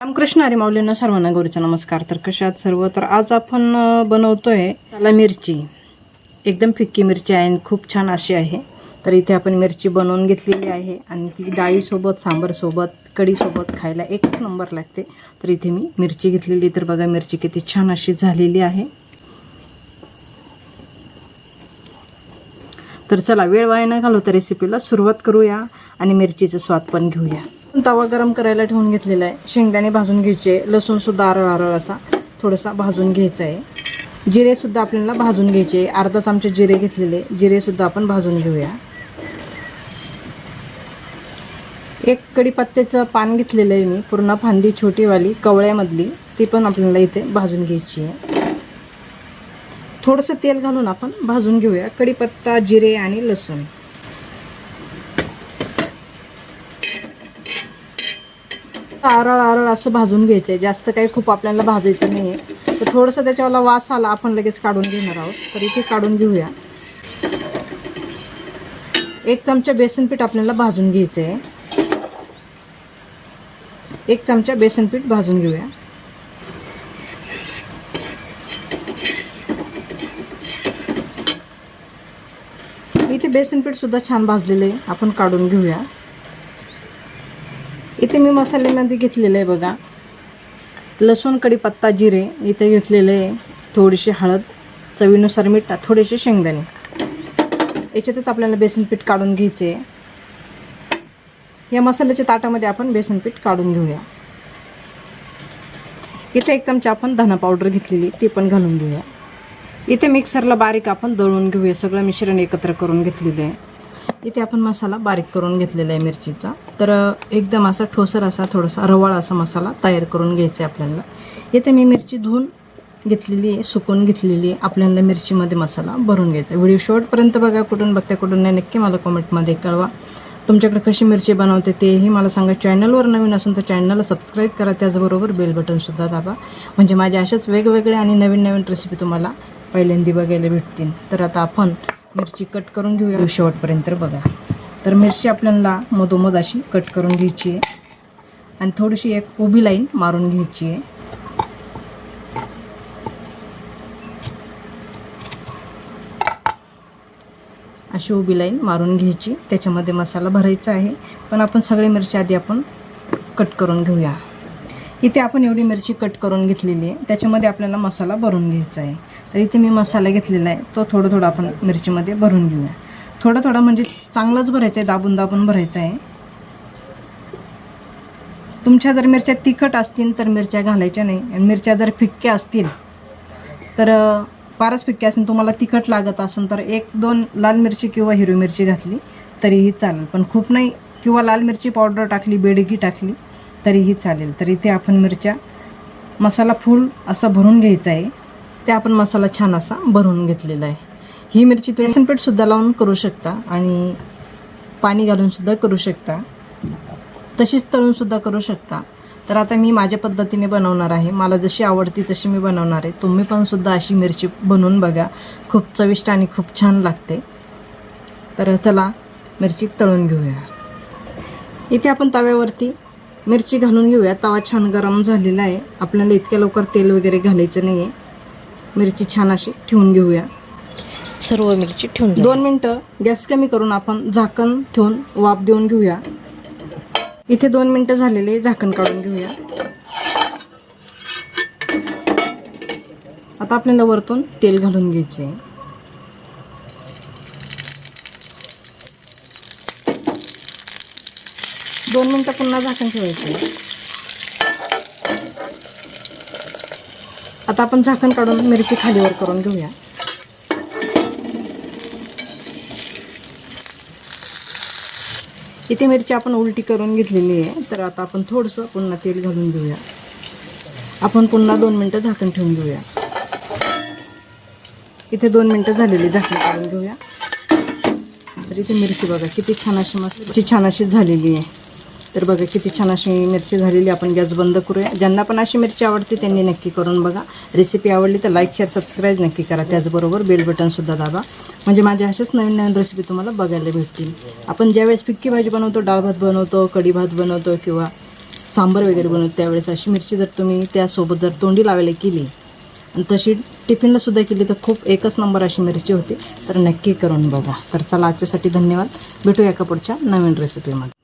रामकृष्ण हरी माऊलींना सर्वांना गौरीचा नमस्कार. तर कशात सर्व? तर आज आपण बनवतोय त्याला मिरची. एकदम फिक्की मिरची आहे आणि खूप छान अशी आहे. तर इथे आपण मिरची बनवून घेतलेली आहे आणि ती डाळीसोबत सांबारसोबत कढीसोबत खायला एकच नंबर लागते. तर इथे मी मिरची घेतलेली तर बघा मिरची किती छान अशी झालेली आहे. तर चला वेळ वाया न घालवता रेसिपीला सुरुवात करूया आणि मिरचीचा स्वाद पण घेऊया. तवा गरम करायला ठेवून घेतलेला आहे. शेंगदाणे भाजून घ्यायचे. लसूणसुद्धा आरळ आरळ असा थोडासा भाजून घ्यायचा आहे. जिरेसुद्धा आपल्याला भाजून घ्यायचे अर्धा चमचे जिरे घेतलेले. जिरेसुद्धा आपण भाजून घेऊया. एक कढीपत्त्याचं पान घेतलेलं आहे मी. पूर्ण फांदी छोटीवाली कवळ्यामधली ती पण आपल्याला इथे भाजून घ्यायची आहे. थोडंसं तेल घालून आपण भाजून घेऊया. कढीपत्ता जिरे आणि लसूण. आरळ आरळ असं भाजून घ्यायचं आहे जास्त काही खूप आपल्याला भाजायचं नाही आहे तर थोडंसं त्याच्यावाला वास आला आपण लगेच काढून घेणार आहोत. तर इथे काढून घेऊया. एक चमचा बेसन पीठ आपल्याला भाजून घ्यायचं आहे एक चमचा बेसन पीठ भाजून घेऊया. इथे बेसन पीठ सुद्धा छान भाजलेलं आहे. आपण काढून घेऊया. इथे मी मसाल्यामध्ये घेतलेलं आहे बघा. लसूण कढीपत्ता जिरे इथे घेतलेले आहे थोडीशी हळद चवीनुसार मीठ थोडेसे शेंगदाणे. याच्यातच आपल्याला बेसन पीठ काढून घ्यायचे आहे. या मसाल्याच्या ताटामध्ये आपण बेसन पीठ काढून घेऊया. इथे एक चमचा आपण धना पावडर घेतलेली ती पण घालून घेऊया. इथे मिक्सरला बारीक आपण दळून घेऊया सगळं मिश्रण एकत्र करून घेतलेलं आहे. इथे आपण मसाला बारीक करून घेतलेला आहे मिरचीचा. तर एकदम असा ठोसर असा थोडासा रवाळ असा मसाला तयार करून घ्यायचा आहे आपल्याला. इथे मी मिरची धुवून घेतलेली आहे सुकवून घेतलेली आहे. आपल्याला मिरचीमध्ये मसाला भरून घ्यायचा आहे. व्हिडिओ शेवटपर्यंत बघा कुठून बघता कुठून नाही नक्की मला कमेंटमध्ये कळवा. तुमच्याकडे कशी मिरची बनवते तेही मला सांगा. चॅनलवर नवीन असून तर चॅनलला सबस्क्राईब करा. त्याचबरोबर बेल बटनसुद्धा दाबा. म्हणजे माझ्या अशाच वेगवेगळ्या आणि नवीन नवीन रेसिपी तुम्हाला पहिल्यांदा बघायला भेटतील. तर आता आपण मिरची कट करून घेऊया. शेवटपर्यंत बघा. तर मिरची आपल्याला मधोमध अशी कट करून घ्यायची आहे. आणि थोडीशी एक उभी लाईन मारून घ्यायची आहे. अशी उभी लाईन मारून घ्यायची. त्याच्यामध्ये मसाला भरायचा आहे. पण आपण सगळी मिरची आधी आपण कट करून घेऊया. इथे आपण एवढी मिरची कट करून घेतलेली आहे. त्याच्यामध्ये आपल्याला मसाला भरून घ्यायचा आहे. तर इथे मी मसाला घेतलेला आहे. तो थोडं थोडं आपण मिरचीमध्ये भरून घेऊया. थोडं थोडं म्हणजे चांगलाच भरायचं आहे. दाबून दाबून भरायचं आहे. तुमच्या जर मिरच्या तिखट असतील तर मिरच्या घालायच्या नाही. आणि मिरच्या जर फिक्क्या असतील तर फारच फिक्क्या असेल तुम्हाला तिखट लागत असेल तर एक दोन लाल मिरची किंवा हिरवी मिरची घातली तरीही चालेल. पण खूप नाही. किंवा लाल मिरची पावडर टाकली बेडगी टाकली तरीही चालेल. तर इथे आपण मिरच्या मसाला फुल असा भरून घ्यायचा आहे. ते आपण मसाला छान असा भरून घेतलेला आहे. ही मिरची तुम्ही बेसन लावून करू शकता आणि पाणी घालूनसुद्धा करू शकता. तशीच तळूनसुद्धा करू शकता. तर आता मी माझ्या पद्धतीने बनवणार आहे. मला जशी आवडती तशी मी बनवणार आहे. तुम्ही पण सुद्धा अशी मिरची बनवून बघा. खूप चविष्ट आणि खूप छान लागते. तर चला मिरची तळून घेऊया. इथे आपण तव्यावरती मिरची घालून घेऊया. तवा छान गरम झालेला आहे. आपल्याला इतक्या लवकर तेल वगैरे घालायचं नाही आहे मिरची छान अशी ठेवून घेऊया. सर्व मिरची ठेवून. दोन मिनटं गॅस कमी करून आपण झाकण ठेवून वाफ देऊन घेऊया. इथे दोन मिनटं झालेले झाकण काढून घेऊया. आता आपल्याला वरतून तेल घालून घ्यायचे दोन मिनटं पुन्हा झाकण ठेवायचं. आता आपण झाकण काढून मिरची खालीवर करून घेऊया. इथे मिरची आपण उलटी करून घेतलेली आहे. तर आता आपण थोडंसं पुन्हा तेल घालून घेऊया. आपण पुन्हा दोन मिनटं झाकण ठेवून घेऊया. इथे दोन मिनटं झालेली झाकण काढून घेऊया. तर इथे मिरची बघा किती छान अशी मस्त छान अशी झालेली आहे. तर बघा किती छान अशी मिरची झालेली आपण गॅस बंद करूया. ज्यांना पण अशी मिरची आवडते त्यांनी नक्की करून बघा. रेसिपी आवडली तर लाईक शेअर सबस्क्राईब नक्की करा. त्याचबरोबर बेल बटनसुद्धा दाबा. म्हणजे माझ्या अशाच नवीन नवीन रेसिपी तुम्हाला बघायला भेटतील. आपण ज्यावेळेस फिक्की भाजी बनवतो डाळ भात बनवतो कढी भात बनवतो किंवा सांबर वगैरे बनवतो त्यावेळेस अशी मिरची जर तुम्ही त्यासोबत जर तोंडी लावायला केली आणि तशी टिफिनला सुद्धा केली तर खूप एकच नंबर अशी मिरची होती. तर नक्की करून बघा. तर चला आजच्यासाठी धन्यवाद. भेटूया का पुढच्या नवीन रेसिपीमध्ये